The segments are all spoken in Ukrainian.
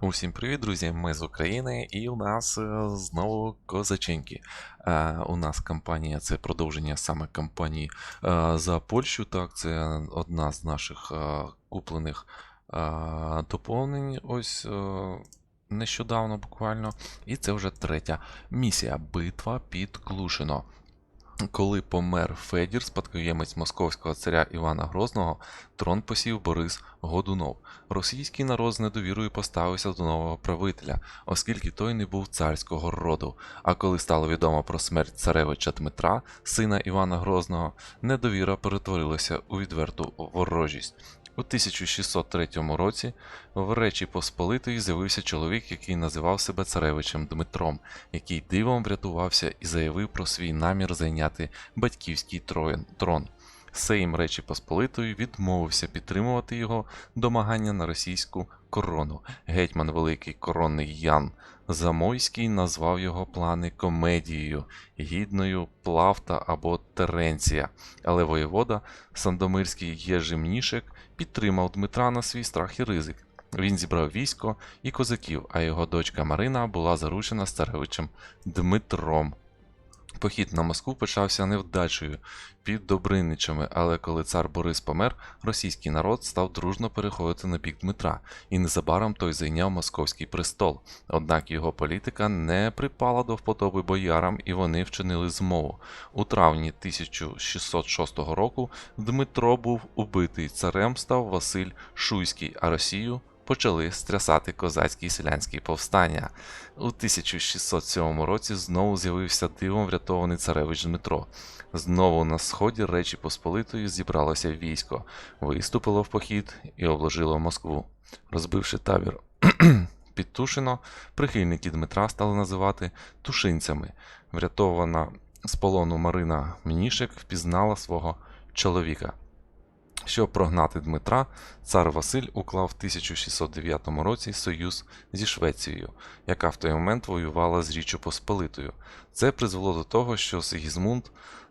Усім привіт, друзі! Ми з України, і у нас е, знову козаченьки. Е, у нас кампанія це продовження саме кампанії е, за Польщу. Так, це одна з наших куплених доповнень. Ось нещодавно буквально. І це вже третя місія битва під Клушино. Коли помер Федір, спадкоємець московського царя Івана Грозного, трон посів Борис Годунов. Російський народ з недовірою поставився до нового правителя, оскільки той не був царського роду. А коли стало відомо про смерть царевича Дмитра, сина Івана Грозного, недовіра перетворилася у відверту ворожість. У 1603 році в Речі Посполитої з'явився чоловік, який називав себе царевичем Дмитром, який дивом врятувався і заявив про свій намір зайняти батьківський троєн- трон. Сейм Речі Посполитої відмовився підтримувати його домагання на російську корону. Гетьман Великий коронний Ян Замойський назвав його плани комедією, гідною Плавта або Теренція. Але воєвода Сандомирський Єжи Мнішек підтримав Дмитра на свій страх і ризик. Він зібрав військо і козаків, а його дочка Марина була заручена з царевичем Дмитром. Похід на Москву почався невдачею під Добриничами, але коли цар Борис помер, російський народ став дружно переходити на бік Дмитра, і незабаром той зайняв московський престол. Однак його політика не припала до вподоби боярам, і вони вчинили змову. У травні 1606 року Дмитро був убитий, царем став Василь Шуйський, а Росію почали стрясати козацькі і селянські повстання. У 1607 році знову з'явився дивом врятований царевич Дмитро. Знову на сході Речі Посполитої зібралося військо, виступило в похід і обложило Москву. Розбивши табір під Тушино, прихильники Дмитра стали називати тушинцями. Врятована з полону Марина Мнішек впізнала свого чоловіка. Щоб прогнати Дмитра, цар Василь уклав в 1609 році союз зі Швецією, яка в той момент воювала з Річчю Посполитою. Це призвело до того, що Сигізмунд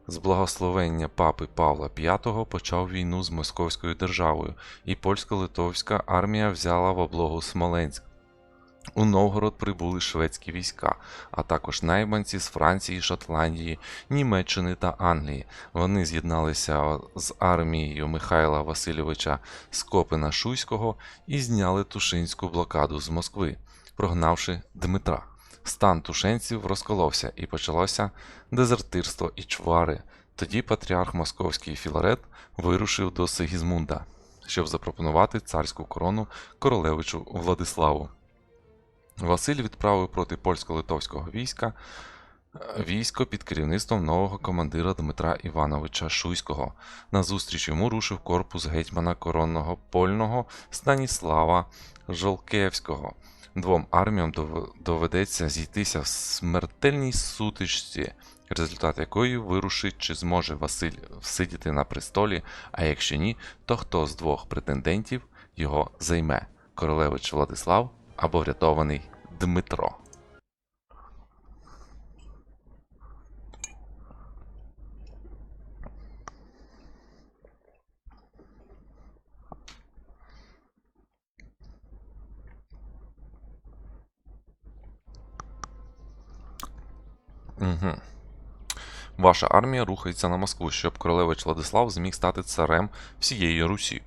з благословення папи Павла V почав війну з Московською державою, і польсько-литовська армія взяла в облогу Смоленськ. У Новгород прибули шведські війська, а також найманці з Франції, Шотландії, Німеччини та Англії. Вони з'єдналися з армією Михайла Васильовича Скопина Шуйського і зняли Тушинську блокаду з Москви, прогнавши Дмитра. Стан тушенців розколовся і почалося дезертирство і чвари. Тоді патріарх Московський Філарет вирушив до Сигізмунда, щоб запропонувати царську корону королевичу Владиславу. Василь відправив проти польсько-литовського війська е, військо під керівництвом нового командира Дмитра Івановича Шуйського. Назустріч йому рушив корпус гетьмана коронного польного Станіслава Жолкевського. Двом арміям доведеться зійтися в смертельній сутичці, результат якої вирушить, чи зможе Василь всидіти на престолі, а якщо ні, то хто з двох претендентів його займе королевич Владислав або врятований Дмитро. Угу. Ваша армія рухається на Москву, щоб королевич Владислав зміг стати царем всієї Русі.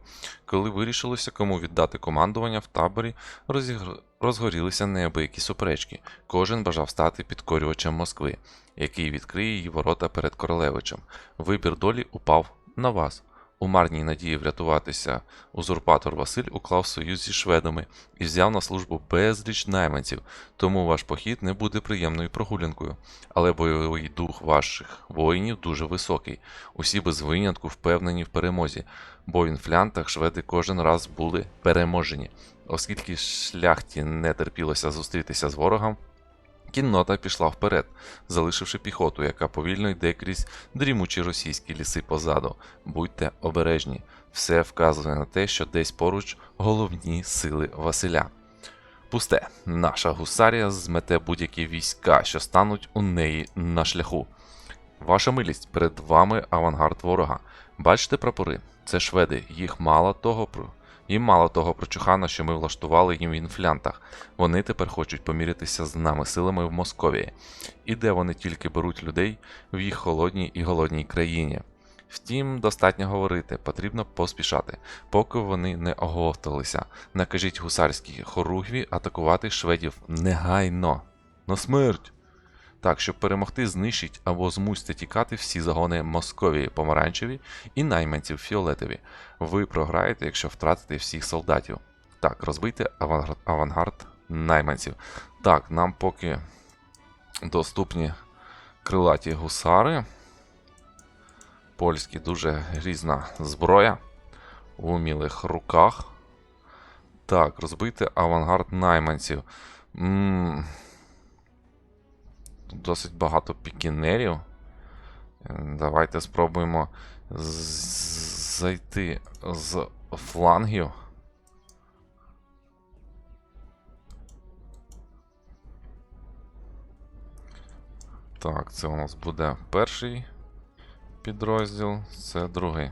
Коли вирішилося, кому віддати командування в таборі, розігр... розгорілися неабиякі суперечки. Кожен бажав стати підкорювачем Москви, який відкриє її ворота перед королевичем. Вибір долі упав на вас. У марній надії врятуватися узурпатор Василь уклав союз зі шведами і взяв на службу безліч найманців, тому ваш похід не буде приємною прогулянкою. Але бойовий дух ваших воїнів дуже високий. Усі без винятку впевнені в перемозі, бо в інфлянтах шведи кожен раз були переможені. Оскільки шляхті не терпілося зустрітися з ворогом, кіннота пішла вперед, залишивши піхоту, яка повільно йде крізь дрімучі російські ліси позаду. Будьте обережні. Все вказує на те, що десь поруч головні сили Василя. Пусте, наша гусарія змете будь-які війська, що стануть у неї на шляху. Ваша милість, перед вами авангард ворога. Бачите прапори? Це шведи, їх мало того, про- Їм мало того прочухана, що ми влаштували їм в інфлянтах. Вони тепер хочуть помірятися з нами силами в Московії. І де вони тільки беруть людей в їх холодній і голодній країні. Втім, достатньо говорити, потрібно поспішати, поки вони не оговталися. Накажіть гусарській хоругві атакувати шведів негайно. На смерть! Так, щоб перемогти, знищіть або змусьте тікати всі загони Московії помаранчеві і найманців фіолетові. Ви програєте, якщо втратите всіх солдатів. Так, розбийте авангард, найманців. Так, нам поки доступні крилаті гусари. Польські дуже грізна зброя у умілих руках. Так, розбити авангард найманців. м досить багато пікінерів. Е, Давайте спробуємо зайти з флангів. Так, це у нас буде перший підрозділ, це другий.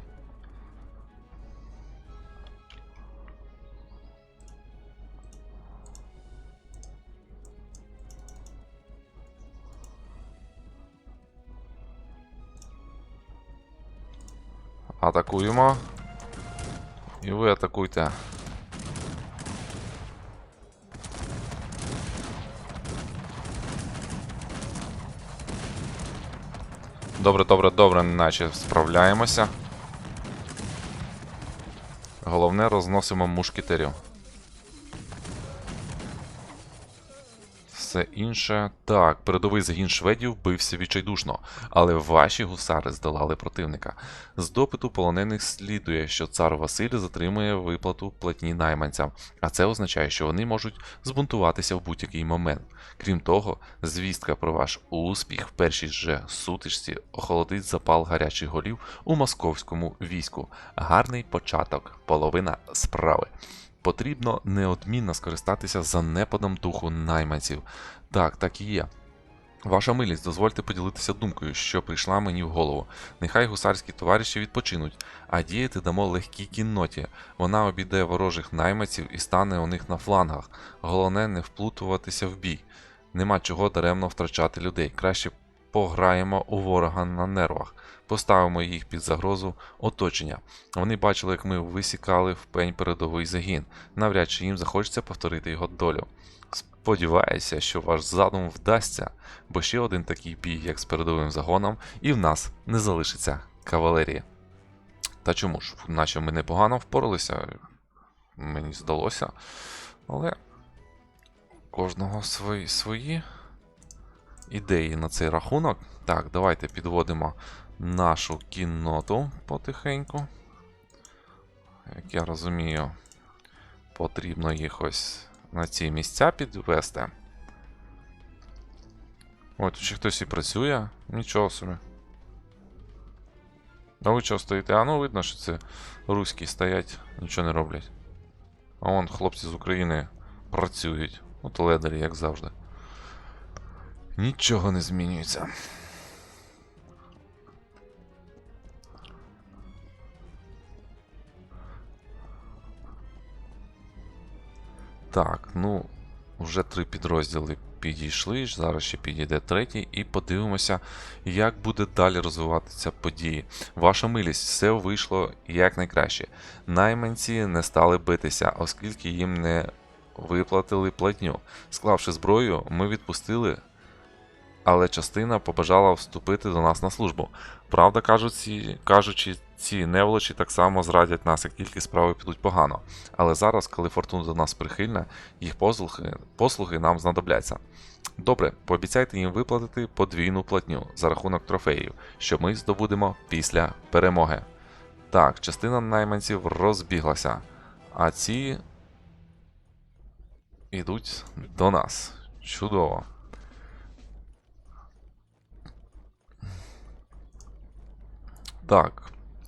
Атакуємо. І ви атакуйте. Добре, добре, добре, наче справляємося. Головне розносимо мушкетерів. Все інше. Так, передовий загін шведів бився відчайдушно, але ваші гусари здолали противника. З допиту полонених слідує, що цар Василь затримує виплату платні найманцям, а це означає, що вони можуть збунтуватися в будь-який момент. Крім того, звістка про ваш успіх в першій же сутичці охолодить запал гарячих голів у московському війську. Гарний початок, половина справи. Потрібно неодмінно скористатися занепадом духу найманців. Так, так і є. Ваша милість, дозвольте поділитися думкою, що прийшла мені в голову. Нехай гусарські товариші відпочинуть, а діяти дамо легкій кінноті. Вона обійде ворожих найманців і стане у них на флангах. Головне не вплутуватися в бій. Нема чого даремно втрачати людей. Краще пограємо у ворога на нервах, поставимо їх під загрозу оточення. Вони бачили, як ми висікали в пень передовий загін. Навряд чи їм захочеться повторити його долю. Сподіваюся, що ваш задум вдасться, бо ще один такий бій, як з передовим загоном, і в нас не залишиться кавалерії. Та чому ж, наче ми непогано впоралися, мені здалося. Але кожного свої, свої ідеї на цей рахунок. Так, давайте підводимо нашу кінноту потихеньку. Як я розумію, потрібно їх ось на ці місця підвести. Ой, тут ще хтось і працює. Нічого собі. А ви чого стоїте? А ну видно, що це руські стоять, нічого не роблять. А вон хлопці з України працюють. От ледарі, як завжди. Нічого не змінюється. Так, ну, вже три підрозділи підійшли. Зараз ще підійде третій, і подивимося, як буде далі розвиватися події. Ваша милість, все вийшло якнайкраще. Найманці не стали битися, оскільки їм не виплатили платню. Склавши зброю, ми відпустили. Але частина побажала вступити до нас на службу. Правда, кажучи, кажучи, ці неволочі так само зрадять нас, як тільки справи підуть погано. Але зараз, коли фортуна до нас прихильна, їх послуги, послуги нам знадобляться. Добре, пообіцяйте їм виплатити подвійну платню за рахунок трофеїв, що ми здобудемо після перемоги. Так, частина найманців розбіглася, а ці йдуть до нас. Чудово. Так,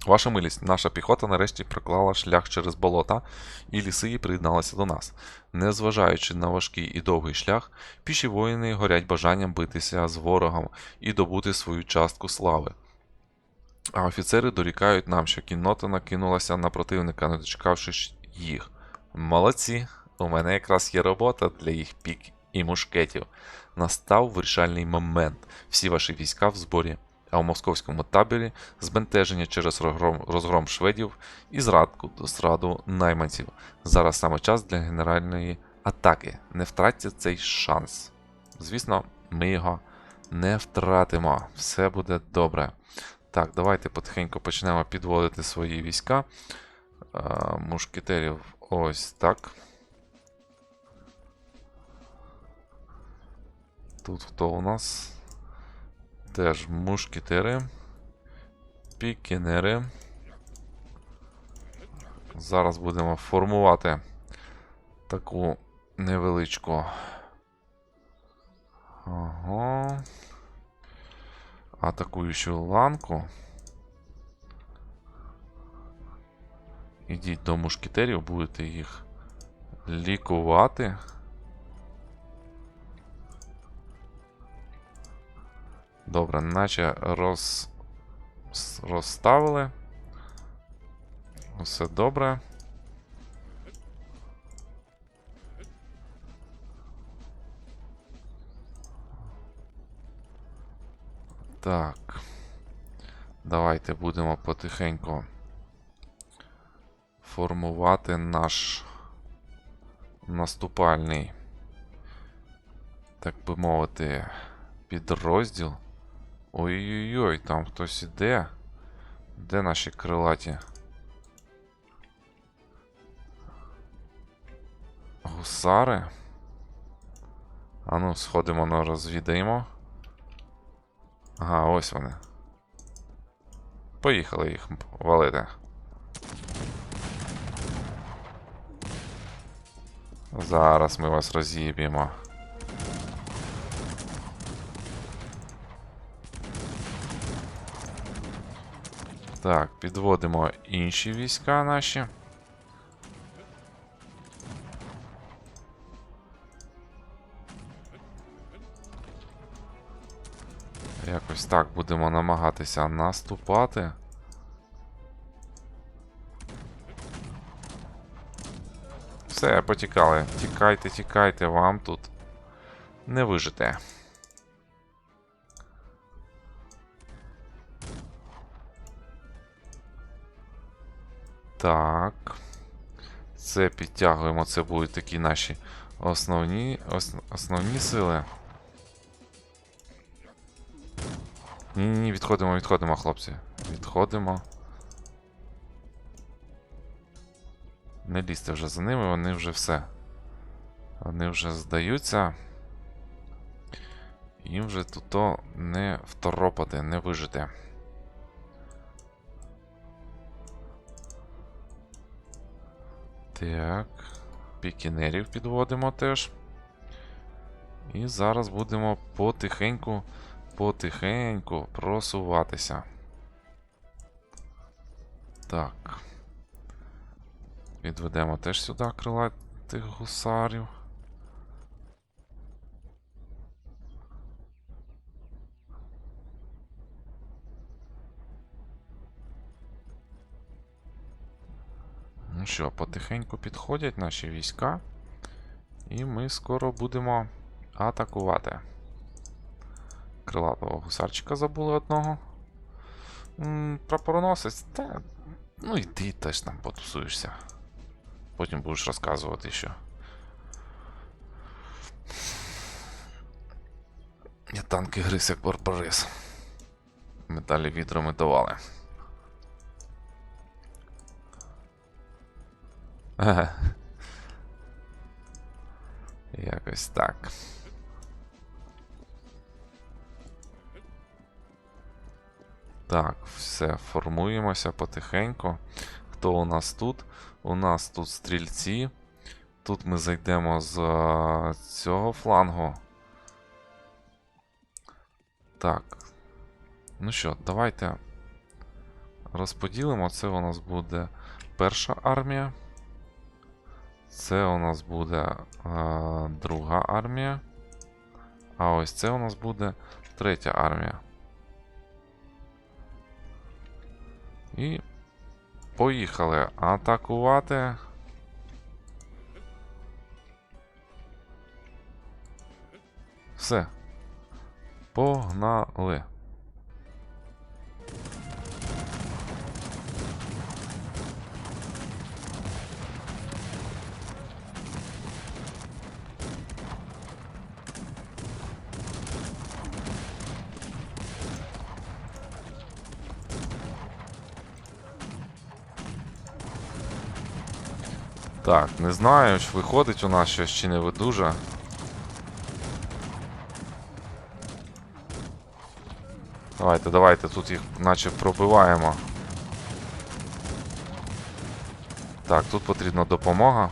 ваша милість, наша піхота нарешті проклала шлях через болота, і ліси і приєдналися до нас. Незважаючи на важкий і довгий шлях, піші воїни горять бажанням битися з ворогом і добути свою частку слави. А офіцери дорікають нам, що кіннота накинулася на противника, не дочекавшись їх. Молодці! У мене якраз є робота для їх пік і мушкетів. Настав вирішальний момент. Всі ваші війська в зборі. А у московському таборі збентеження через розгром, розгром шведів і зрадку до зраду найманців. Зараз саме час для генеральної атаки. Не втратьте цей шанс. Звісно, ми його не втратимо. Все буде добре. Так, давайте потихеньку почнемо підводити свої війська. А, мушкетерів ось так. Тут хто у нас? Теж мушкетери. Пікінери. Зараз будемо формувати таку невеличку. Ага. Атакуючу ланку. Ідіть до мушкетерів, будете їх лікувати. Добре, наче роз... розставили. Все добре. Так. Давайте будемо потихеньку формувати наш наступальний, так би мовити, підрозділ. Ой-ой-ой, там хтось іде. Де наші крилаті? Гусари? Ану, сходимо на розвідаємо. Ага, ось вони. Поїхали їх валити. Зараз ми вас розіб'ємо. Так, підводимо інші війська наші. Якось так будемо намагатися наступати. Все, потікали. Тікайте, тікайте, вам тут не вижите. Так. Це підтягуємо, це будуть такі наші основні, ос, основні сили. Ні-ні, відходимо, відходимо, хлопці. Відходимо. Не лізьте вже за ними, вони вже все. Вони вже здаються. Їм вже тут не второпати, не вижити. Так. Пікінерів підводимо теж. І зараз будемо потихеньку, потихеньку просуватися. Так. Відведемо теж сюди крилатих гусарів. Що, потихеньку підходять наші війська. І ми скоро будемо атакувати. Крилатого гусарчика забули одного. М, Прапороносець, та. Ну йди теж там потусуєшся. Потім будеш розказувати, що. Я танки гриз як барбарис. Металі вітрами давали. Ага. Якось так. Так, все, формуємося потихеньку. Хто у нас тут? У нас тут стрільці. Тут ми зайдемо з е, цього флангу. Так. Ну що, давайте розподілимо. Це у нас буде перша армія. Це у нас буде е, друга армія. А ось це у нас буде третя армія. І поїхали атакувати. Все. Погнали. Так, не знаю, виходить у нас щось чи не видуже. Давайте, давайте, тут їх наче пробиваємо. Так, тут потрібна допомога.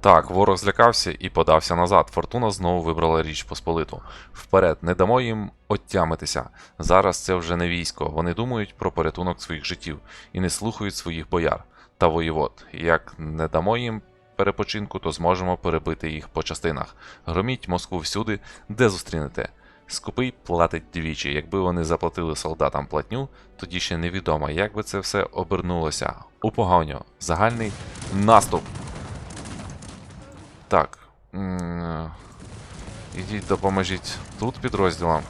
Так, ворог злякався і подався назад. Фортуна знову вибрала річ Посполиту. Вперед, не дамо їм оттямитися. Зараз це вже не військо. Вони думають про порятунок своїх життів і не слухають своїх бояр та воєвод. Як не дамо їм перепочинку, то зможемо перебити їх по частинах. Громіть Москву всюди, де зустрінете. Скупий платить двічі. Якби вони заплатили солдатам платню, тоді ще невідомо, як би це все обернулося. У погоню. Загальний наступ. Так. Ідіть, допоможіть тут підрозділам.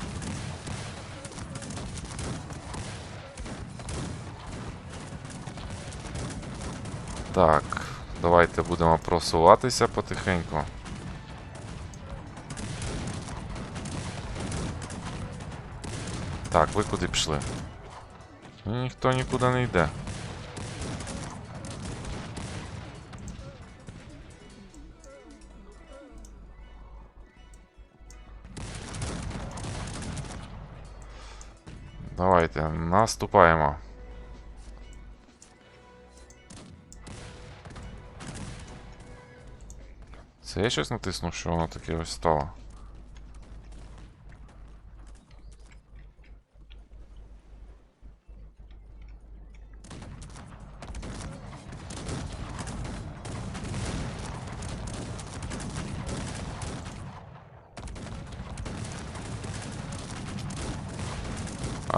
Так, давайте будемо просуватися потихеньку. Так, ви куди пішли? Ніхто нікуди не йде. Давайте, наступаємо. Це я щось натиснув, що воно таке ось стало.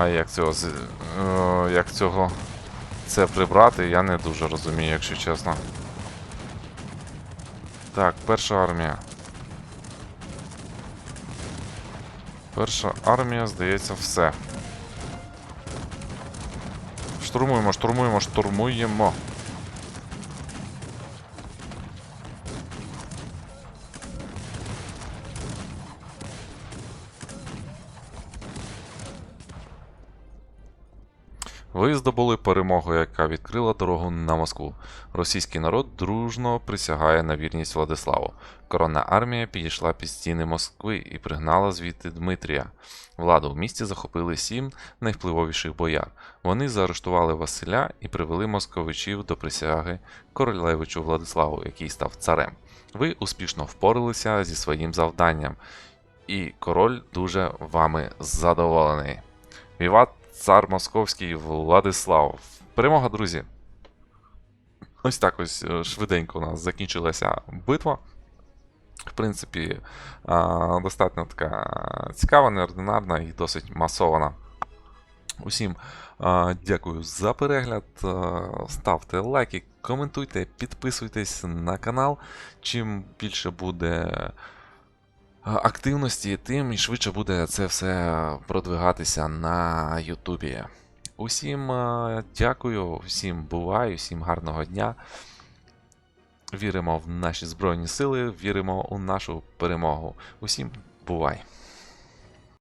А як цього з- е, як цього це прибрати, я не дуже розумію, якщо чесно. Так, перша армія. Перша армія, здається, все. Штурмуємо, штурмуємо, штурмуємо. Ви здобули перемогу, яка відкрила дорогу на Москву. Російський народ дружно присягає на вірність Владиславу. Коронна армія підійшла під стіни Москви і пригнала звідти Дмитрія. Владу в місті захопили сім найвпливовіших бояр. Вони заарештували Василя і привели московичів до присяги королевичу Владиславу, який став царем. Ви успішно впоралися зі своїм завданням, і король дуже вами задоволений. Віват цар московський Владислав. Перемога, друзі! Ось так ось е, швиденько у нас закінчилася битва. В принципі, достатньо така цікава, неординарна і досить масована. Усім дякую за перегляд. Ставте лайки, коментуйте, підписуйтесь на канал. Чим більше буде активності, тим і швидше буде це все продвигатися на Ютубі. Усім дякую, всім буваю, всім гарного дня. Віримо в наші Збройні Сили, віримо у нашу перемогу. Усім бувай!